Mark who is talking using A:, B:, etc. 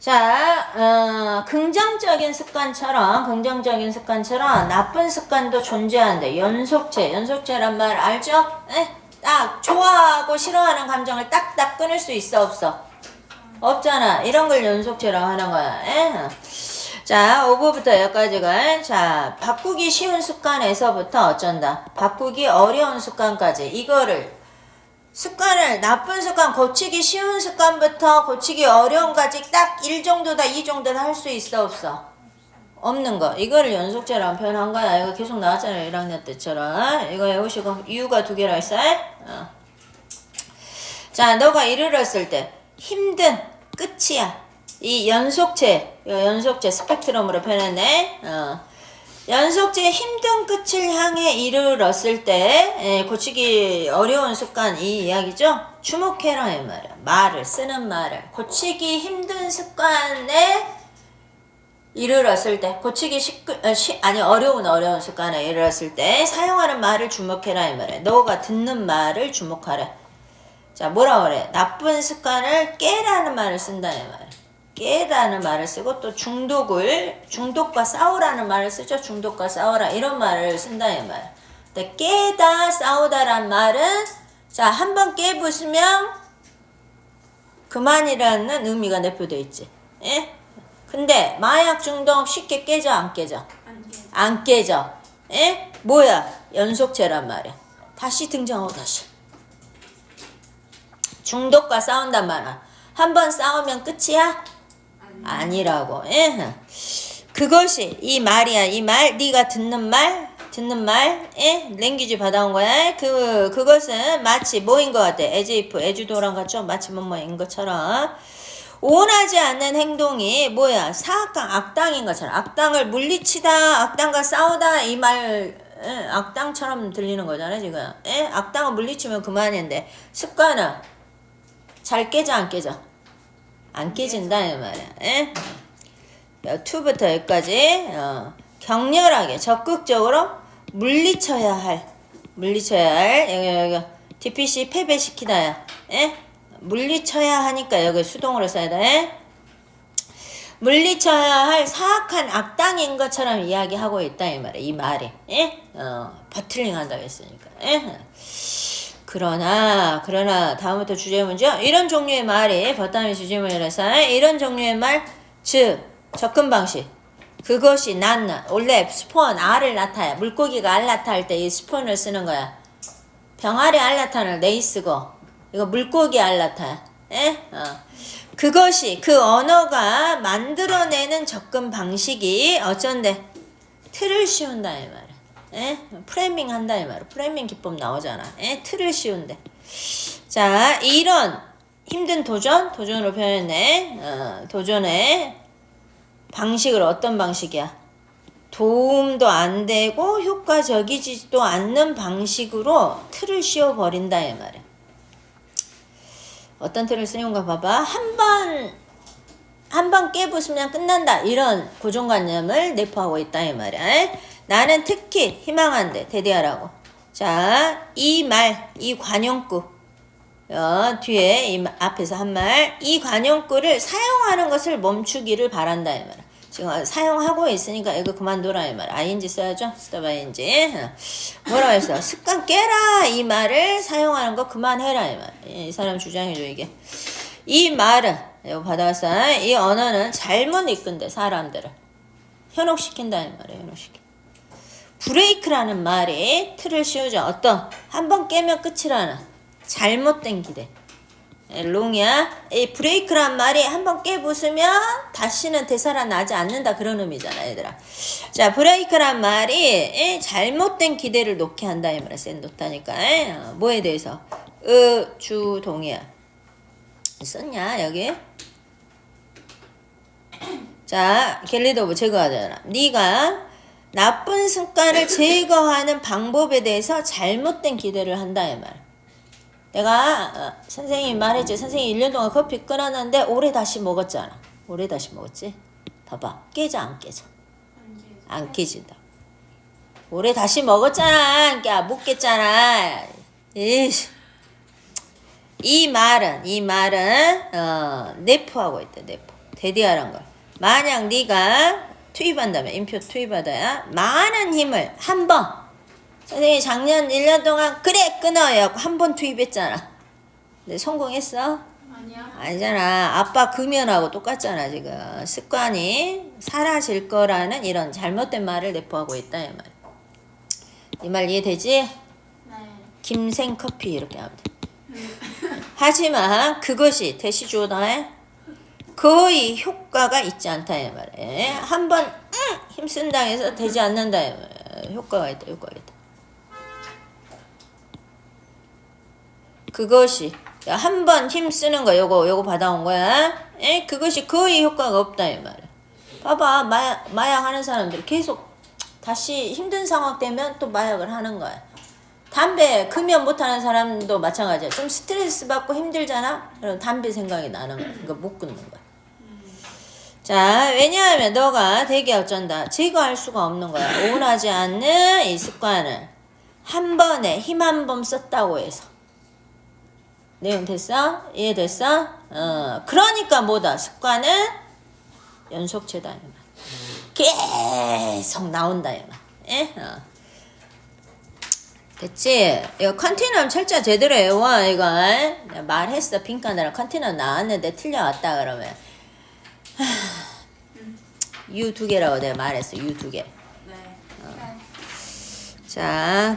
A: 자, 어, 긍정적인 습관처럼, 긍정적인 습관처럼 나쁜 습관도 존재한대. 연속체, 연속체란 말 알죠? 에? 딱, 좋아하고 싫어하는 감정을 딱딱 끊을 수 있어, 없어? 없잖아. 이런 걸 연속체라고 하는 거야. 에? 자, 5부부터 여기까지가, 자, 바꾸기 쉬운 습관에서부터 어쩐다. 바꾸기 어려운 습관까지. 이거를 습관을 나쁜 습관 고치기 쉬운 습관부터 고치기 어려운까지 딱 1 정도다 2 정도다 할수 있어 없어? 없는 거. 이거를 연속제라고 표현한 거야. 이거 계속 나왔잖아요 1학년 때처럼. 이거 외우시고 이유가 두 개라 했어. 어. 자 너가 했을 때 힘든 끝이야. 이 연속체 이 연속체 스펙트럼으로 표현했네. 어. 연속제 힘든 끝을 향해 이르렀을 때 에, 고치기 어려운 습관 이 이야기죠. 주목해라 이 말이야. 말을 쓰는 말을 고치기 힘든 습관에 이르렀을 때 고치기 쉽 어, 쉬, 아니 어려운 어려운 습관에 이르렀을 때 사용하는 말을 주목해라 이 말이야. 너가 듣는 말을 주목하래. 자 뭐라 그래? 나쁜 습관을 깨라는 말을 쓴다 이 말이야. 깨라는 말을 쓰고 또 중독을 중독과 싸우라는 말을 쓰죠. 중독과 싸우라 이런 말을 쓴다 이 말. 근데 깨다 싸우다란 말은 자 한 번 깨부수면 그만이라는 의미가 내포되어 있지. 예? 근데 마약 중독 쉽게 깨져 안 깨져? 안 깨져. 예? 뭐야? 연속체란 말이야. 다시 등장하고 다시. 중독과 싸운단 말이야. 한 번 싸우면 끝이야? 아니라고. 예. 그것이 이 말이야. 이 말, 네가 듣는 말, 듣는 말, 예, 랭귀지 받아온 거야. 그 그것은 마치 뭐인 것 같아. as if, as 같죠. 마치 뭐뭐인 것처럼. 원하지 않는 행동이 뭐야 사악강 악당인 것처럼 악당을 물리치다 악당과 싸우다 이 말 악당처럼 들리는 거잖아 지금 예? 악당을 물리치면 그만인데 습관은 잘 깨져 안 깨져 안 깨진다 이 말이야. 에? 2부터 여기까지 어, 격렬하게 적극적으로 물리쳐야 할 물리쳐야 할 여기 여기 DPC 패배시키다야. 에? 물리쳐야 하니까 여기 수동으로 써야 돼. 물리쳐야 할 사악한 악당인 것처럼 이야기하고 있다 이 말이야. 이 말이. 에? 어, 버틀링 한다고 했으니까. 에? 그러나 그러나 다음부터 주제 문제 이런 종류의 말이 버담이 주제문이라서 이런 종류의 말 즉 접근 방식. 그것이 낫나? 원래 스폰 알을 낳다야 물고기가 알 낳다 할때 이 스폰을 쓰는 거야. 병아리 알 낳다는 네이 쓰고 이거 물고기 알 낳다야. 에? 어. 그것이 그 언어가 만들어내는 접근 방식이 어쩐데? 틀을 씌운다 이 말이야 에? 프레밍 한다 이 말이야. 프레밍 기법 나오잖아. 에? 틀을 씌운대. 자, 이런 힘든 도전, 도전으로 표현했네. 어, 도전의 방식을 어떤 방식이야? 도움도 안 되고 효과적이지도 않는 방식으로 틀을 씌워 버린다 이 말이야. 어떤 틀을 쓰는가 봐봐. 한 번, 한 번 깨부수면 끝난다. 이런 고정관념을 내포하고 있다 이 말이야. 나는 특히 희망한데 대대하라고. 자, 이 말, 이 관용구. 어, 뒤에 이 앞에서 한 말, 이 관용구를 사용하는 것을 멈추기를 바란다 이 말. 지금 사용하고 있으니까 이거 그만둬라 이 말. ing 써야죠. 스톱 ing. 뭐라고 했어? 습관 깨라 이 말을 사용하는 거 그만해라 이 말. 이 사람 주장이죠 이게. 이 말은 이거 받아왔어. 이 언어는 잘못 이끈대 사람들을. 현혹시킨다 이 말이에요. 현혹시킨. 브레이크라는 말이 틀을 씌우죠. 어떤 한 번 깨면 끝이라는 잘못된 기대. 에, 롱이야. 이 브레이크란 말이 한 번 깨부수면 다시는 되살아나지 않는다 그런 의미잖아, 얘들아. 자, 브레이크란 말이 에, 잘못된 기대를 놓게 한다 이 말이야. 센 놓다니까. 에, 어, 뭐에 대해서? 으, 주, 동이야. 있었냐 여기? 자, 갤리드 오브 제거하잖아. 네가 나쁜 습관을 제거하는 방법에 대해서 잘못된 기대를 한다 이 말. 내가 어, 선생님이 말했지. 선생님 1년 동안 커피 끊었는데 올해 다시 먹었잖아. 올해 다시 먹었지? 봐봐. 깨져 안 깨져? 안 깨진다. 올해 다시 먹었잖아. 그러니까 못 깼잖아. 이씨. 이 말은 이 말은 어, 내포하고 있다. 내포. 대디하란 거. 만약 네가 투입한다면 인표 투입하다야 많은 힘을 한 번. 선생님 작년 1년 동안 그래 끊어요. 한번 투입했잖아. 근데 성공했어? 아니잖아. 아빠 금연하고 똑같잖아 지금. 습관이 사라질 거라는 이런 잘못된 말을 내포하고 있다 이 말. 이 말 이해되지?
B: 네.
A: 김생 커피 이렇게 하면 돼. 하지만 그것이 대시 주어다에 거의 효과가 있지 않다 이 말에 한번 응! 힘쓴다 해서 되지 않는다 이 말에 효과가 있다 효과가 있다 그것이 한 번 힘쓰는 거 요거 요거 받아온 거야 에? 그것이 거의 효과가 없다 이 말이야 봐봐 마약, 마약 하는 사람들 계속 다시 힘든 상황 되면 또 마약을 하는 거야 담배 금연 못하는 사람도 마찬가지야. 좀 스트레스 받고 힘들잖아. 그럼 담배 생각이 나는 거야. 그러니까 못 끊는 거야. 자, 왜냐하면 너가 되게 어쩐다. 제거할 수가 없는 거야. 원하지 않는 이 습관을 한 번에 힘 한 번 썼다고 해서. 내용 됐어? 이해됐어? 어, 그러니까 뭐다? 습관은 연속체다. 계속 나온다. 예? 어. 됐지? 이거 컨티넘 철자 제대로 외워 이거 말했어 핑크하느라 컨티넘 나왔는데 틀려왔다 그러면 유 두 개라고 내가 말했어 유 두 개.
B: 네.
A: 자